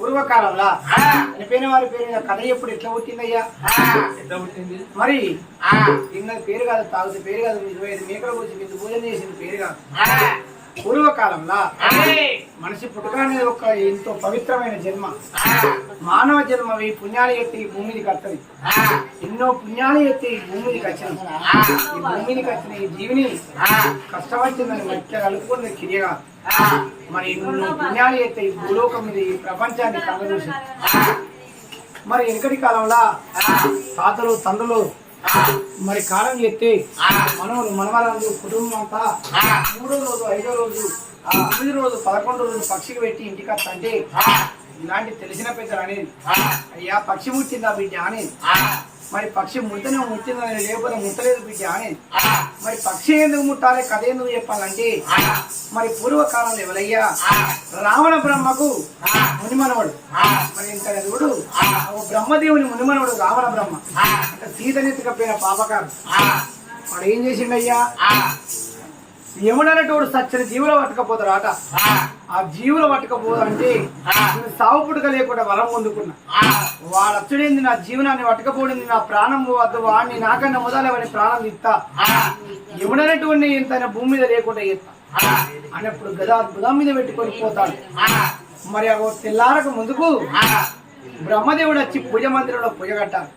పూర్వకాలంలో చనిపోయిన వారి పేరు కథ ఎప్పుడు ఎట్లా పుట్టిందయ్యా? పుట్టింది? మరి తిన్నది పేరు కాదు తాగుతుంది పేరు కాదు ఇరవై ఐదు మేకల గురించి పూజన చేసింది పేరు కాదు. పూర్వకాలంలో మనిషి పుట్టుక అనేది ఒక ఎంతో పవిత్రమైన జన్మ. మానవ జన్మ ఈ పుణ్యాలు ఎత్తి ఈ భూమి మీదకి వస్తుంది ఎన్నో పుణ్యాలు ఎత్తి ఈ భూమి మీదకి వచ్చిన ఈ భూమి మీదకి వచ్చిన ఈ జీవిని కష్టం వచ్చిందని మధ్య కలుపుకున్నది కిరియగా మరి ఎన్నో పుణ్యాలు ఎత్తి ఈ భూలోకం మీద ఈ ప్రపంచాన్ని కలగూసి మరి వెనకటి కాలంలో తాతలు తండ్రులు మరి కాలం ఎత్తి మనవలు మనవరాలు కుటుంబం అంతా మూడో రోజు ఐదో రోజు తొమ్మిది రోజు పదకొండు రోజు పక్షికి పెట్టి ఇంటికి వస్తా అంటే ఇలాంటి తెలిసిన పెద్దలు అనేది అయ్యా పక్షి ముట్టిందా బిడ్డ అనేది మరి పక్షి ముట్టనే ముట్టిందని లేకపోతే ముట్టలేదు బిడ్డ అనేది మరి పక్షి ఎందుకు ముట్టాలి కథ ఎందుకు చెప్పాలంటే? మరి పూర్వకాలంలో ఎవరయ్యా రావణ బ్రహ్మకు మునిమనవడు. మరి ఇంత చూడు బ్రహ్మదేవుని మునిమనవడు రావణ బ్రహ్మ. అంటే సీతనెత్తుకపోయిన పాపకారు. వాడు ఏం చేసిండయ్యా యముడనేటోడు సచ్చిన జీవులు పట్టుకపోతారు ఆట ఆ జీవులు పట్టుకపోదంటే సావు పుట్టుక లేకుండా వరం పొందుకున్నా. వాడు అచ్చుడేంది నా జీవనాన్ని పట్టుకపోడింది నా ప్రాణం వద్దు వాడిని నాకన్నా మొదలవని ప్రాణం ఇస్తా. యముడనేటువంటి ఇంత భూమి మీద లేకుండా ఎత్తా అన్నప్పుడు గదా బుధం మీద పెట్టుకొని పోతాడు. మరి తెల్లారక ముందుకు బ్రహ్మదేవుడు వచ్చి పూజ మందిరంలో పూజ కట్టాలి.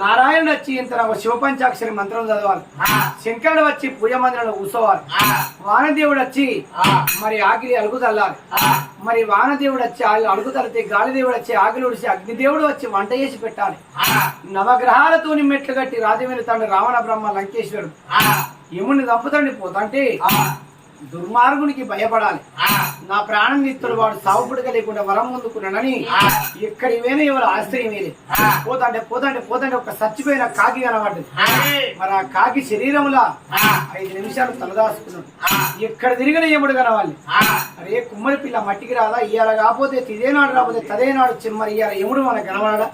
నారాయణుడు వచ్చి ఇంత శివపంచాక్షరి మంత్రం చదవాలి. శంకరుడు వచ్చి పూజ మందిరంలో కూర్చోవాలి. వానదేవుడు వచ్చి మరి ఆకిలి అలుగు చల్లాలి మరి వానదేవుడు వచ్చి అలుగు తల్లితే గాలిదేవుడు వచ్చి ఆకిలి ఉడిచి అగ్నిదేవుడు వచ్చి వంట చేసి పెట్టాలి. నవగ్రహాలతోని మెట్లు కట్టి రాజవేలు తండ్రి రావణ బ్రహ్మ లంకేశ్వరుడు. యముని చంపుతండి పోతంటే దుర్మార్గునికి భయపడాలి. నా ప్రాణం నిత్తుడు వాడు సావుపుడుక లేకుండా వరం ముందుకున్నాడని ఎక్కడి వేనే ఎవరు ఆశ్రయం వేరే పోతాంటే పోతాంటే పోతాంటే ఒక చచ్చిపోయిన కాకి కనబడ్డది. మరి ఆ కాకి శరీరంలో ఐదు నిమిషాలు తలదాసుకున్నాడు ఎక్కడ తిరిగిన ఎముడు కనవాలి? అరే కుమ్మరి పిల్ల మట్టికి రాదా? ఇయ్యాల కాకపోతే తిదేనాడు రాకపోతే తదేనాడు వచ్చి మరి ఇయ్యాల ఎముడు మనకు కనబడా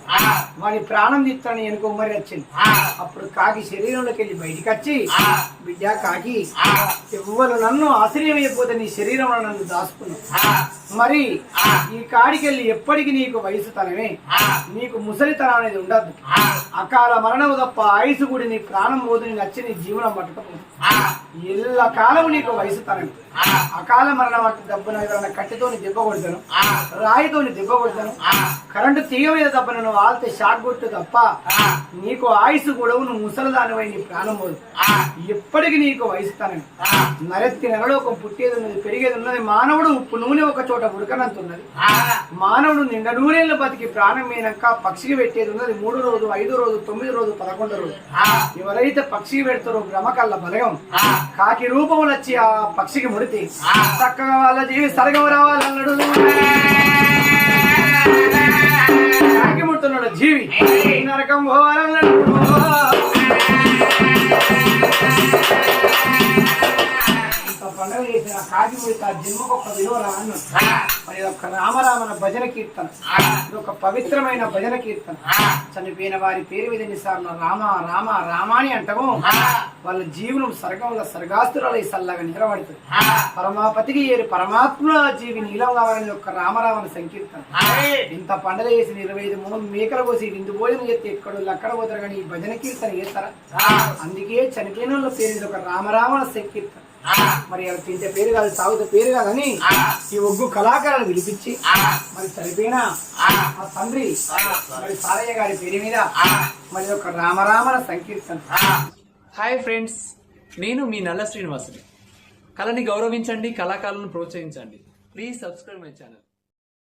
వాని ప్రాణం తీస్తానని ఎనుక ఉమ్మరి వచ్చింది. అప్పుడు కాకి శరీరంలోకి వెళ్ళి బయటికి వచ్చి బిడ్డ కాకి ఎవ్వరు నన్ను ఆశ్రయం అయిపోతే నీ శరీరంలో నన్ను हाँ మరి ఈ కాడికెళ్ళి ఎప్పటికి నీకు వయసు తనమే నీకు ముసలితనం అనేది ఉండద్దు. అకాల మరణం తప్ప ఆయుసు కూడా నీ ప్రాణం పోదు నీ నచ్చి నీ జీవనం పట్టకపోదు ఎల్ల కాలం నీకు వయసు తనమే అకాల మరణం అంటే దెబ్బను ఎవరైనా కట్టెతోని దెబ్బ కొడతాను రాయితోని దెబ్బ కొడతాను కరెంటు తీగ మీద దెబ్బ నువ్వు వాళ్తే షాక్ కొట్టు తప్ప నీకు ఆయుసు కూడా నువ్వు ముసలిదానివై నీ ప్రాణం పోదు. ఎప్పటికి నీకు వయసు తనమే నరెత్తి నెలలోకం పుట్టేది ఉన్నది పెరిగేది ఉన్నది మానవుడు ఉప్పు నూనె ఒక చోట ఉడకనంత ఉన్నది మానవుడు నిండ నూరేళ్ళు బతికి ప్రాణం మీనక పక్షికి పెట్టేది ఉన్నది మూడు రోజు ఐదు రోజు తొమ్మిది రోజు పదకొండు రోజు ఎవరైతే పక్షికి పెడతారో భ్రమకల్ల బలగం కాకి రూపములు వచ్చి ఆ పక్షికి ముడితే చక్కగా వాళ్ళ జీవి సరగం రావాలన్నాడు. కాకి ముడుతున్నాడు జీవి. నరకం పోవాలన్నాడు. ముడితే ఆ జన్మకు ఒక విలువ రా అన్నాడు మరి ఒక రామరామన భజన కీర్తన. ఇది ఒక పవిత్రమైన భజన కీర్తన. చనిపోయిన వారి పేరు మీద ఎన్నిసార్లు రామ రామ రామాని అంటాము వాళ్ళ జీవనం సర్గంలో సర్గాస్తురాలు సల్లగా నిలబడుతుంది పరమాపతికి ఏరు పరమాత్మ జీవి నీలం కావాలని ఒక రామరామన సంకీర్తన. ఇంత పండుగ చేసిన ఇరవై ఐదు మూడు మేకలు పోసి విందు భోజనం చేస్తే ఎక్కడ అక్కడ పోతారు కానీ ఈ భజన కీర్తన చేస్తారా అందుకే చనిపోయిన వాళ్ళ పేరు ఒక రామరామన సంకీర్తన. మరి అలా తింటే పేరు కాదు తాగుతే పేరు కాదని ఈ ఒగ్గు కళాకారులు పిలిపించి మరి చనిపోయిన ఆ. తండ్రి మరి సారయ్య గారి పేరు మీద మరి ఒక రామరామన సంకీర్తన. హాయ్ ఫ్రెండ్స్ నేను మీ నల్ల శ్రీనివాసుని. కళని గౌరవించండి కళాకారులను ప్రోత్సహించండి. Please subscribe my channel